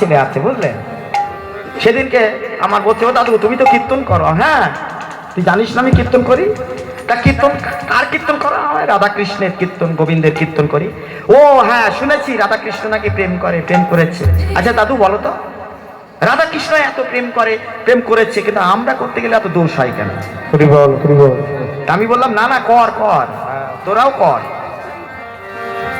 ছেলে আছে বুঝলেন সেদিনকে আমার বলছে ও দাদু তুমি তো কীর্তন করো। হ্যাঁ তুই জানিস না আমি কীর্তন করি? তা কীর্তন কার কীর্তন করো হয়? রাধা কৃষ্ণের কীর্তন গোবিন্দের কীর্তন করি। ও হ্যাঁ শুনেছি রাধা কৃষ্ণ নাকি প্রেম করে প্রেম করেছে। আচ্ছা দাদু বলো তো রাধা কৃষ্ণ এত প্রেম করে প্রেম করেছে কিন্তু আমরা করতে গেলে এত দোষ হয় কেন? আমি বললাম না না কর কর তোরাও কর।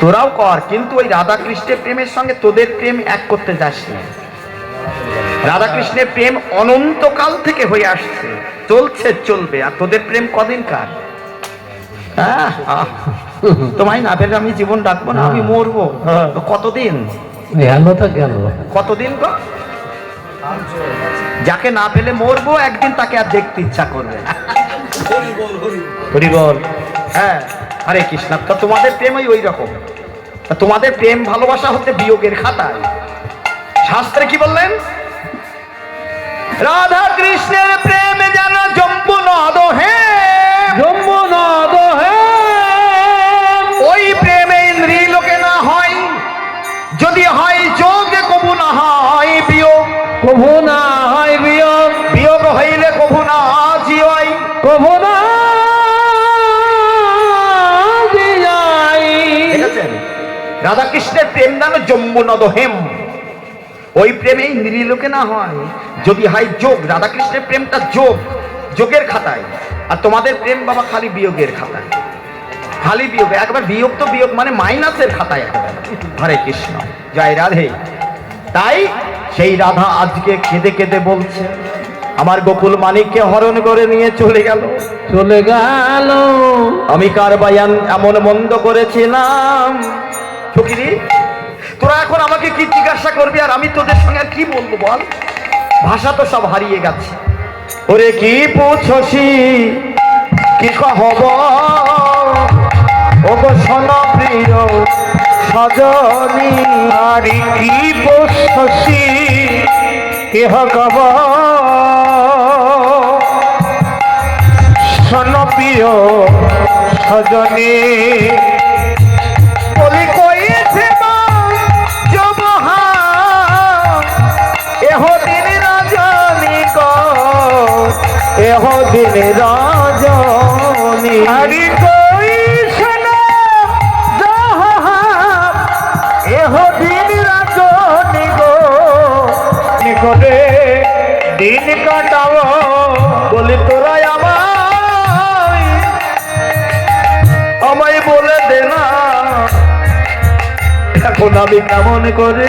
তোরাও কর কিন্তু ওই রাধা কৃষ্ণের প্রেমের সঙ্গে তোদের প্রেম এক করতে যাস না। রাধা কৃষ্ণের প্রেম অনন্তকাল থেকে হয়ে আসছে চলছে চলবে। আর তোদের প্রেম কদিন কার? হ্যাঁ, তোমায় না পেলে আমি জীবন ডাকবো না আমি মরবো। তো কতদিন? গেল তো গেল। কতদিন গো? যাকে না পেলে মরবো একদিন তাকে আর দেখতে ইচ্ছা করবে না। হরি বল হ্যাঁ। আরে কৃষ্ণ তা তোমাদের প্রেমই ওই রকম। তোমাদের প্রেম ভালোবাসা হচ্ছে বিয়োগের খাতায়। শাস্ত্রে কি বললেন? রাধা কৃষ্ণের প্রেম যেন জম্বু নদ হে। যমুনাদ হে। ওই প্রেমে ইন্দ্রিয় লোকে না হয় যদি হয় যোগে কবু না হয় বিয়োগ। কভু না হয় বিয়োগ। বিয়োগ হইলে কবু না জিয় কভু না যাই দেখেছেন রাধা কৃষ্ণের প্রেম যেন জম্বু নদ হেম ওই প্রেমে ইন্দ্রিয় লোকে না হয় যদি হয় যোগ রাধা কৃষ্ণের প্রেমটা যোগ যোগের খাতায়। আর তোমাদের প্রেম বাবা খালি বিয়োগের খাতায়। খালি বিয়োগ একবার বিয়োগ তো বিয়োগ মানে মাইনাসের খাতায় একেবারে। হরে কৃষ্ণ জয় রাধে। তাই সেই রাধা আজকে কেঁদে কেঁদে বলছে আমার গোকুল মানিককে হরণ করে নিয়ে চলে গেল। চলে গেল। আমি কার বায়ান এমন মন্দ করেছিলাম ফকিরি, তোরা এখন আমাকে কি জিজ্ঞাসা করবি আর আমি তোদের সঙ্গে কি বলব বল? ভাষা তো সব হারিয়ে গেছে। ওরে কি পুছসি, কি হব ও গো শোন প্রিয় সজনী, আরে কি পুছসি, কেহ কব শোন প্রিয় সজনী দিন রজনী। হরি জহা এহ দিন রজনী গো। নিকটে দিন কাটাও বলি তোরা আমায়। আমায় বলে দে না এখন আমি কেমন করে?